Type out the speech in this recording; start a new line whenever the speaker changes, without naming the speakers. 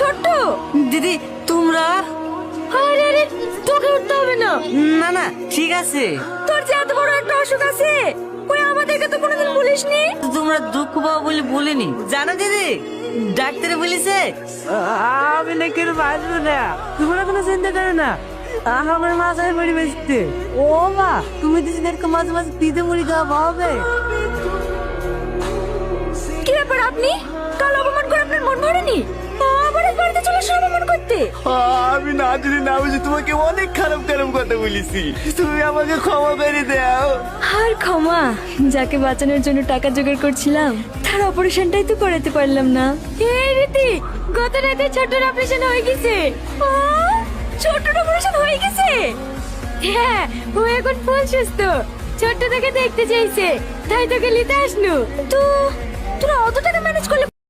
ছোট্ট।
দিদি তোমরা?
আরে আরে তোকে উঠতে হবে না।
না না ঠিক আছে।
তোর যে এত বড় একটা অসুখ আছে ওই আমাদেরকে তো কোনোদিন বলিসনি?
তোমরা দুঃখ পাবো বলে বলিনি। জানো দিদি ডাক্তারে বলেছে
আমি নাকি বাঁচবো না। তোমরা কোনো চিন্তা করো না। আমার মাথায় পড়ে বেসতে ও মা তুমি দিদিদেরকে মাঝে মাঝে দিতে মুড়ি খাওয়া হবে।
কি ব্যাপার আপনি? কাল অপমান করে আপনার মন ভরেনি? অপমান করতে?
আমি না যদি না বুঝি তোমাকে অনেক খারাপ খারাপ কথা বলেছি। তুমি আমাকে ক্ষমা করে দাও।
আর ক্ষমা যাকে বাঁচানোর জন্য টাকা জোগাড় করছিলাম তার অপারেশনটাই তো করাতে পারলাম না। এই রীতি গত রাতে ছোটর অপারেশন হয়ে গেছে। ছোটর অপারেশন হয়ে গেছে? হ্যাঁ ও এখন ফুল সুস্থ। ছোট্ট তাকে দেখতে চাইছে তাই তোকে নিতে আসনু। তো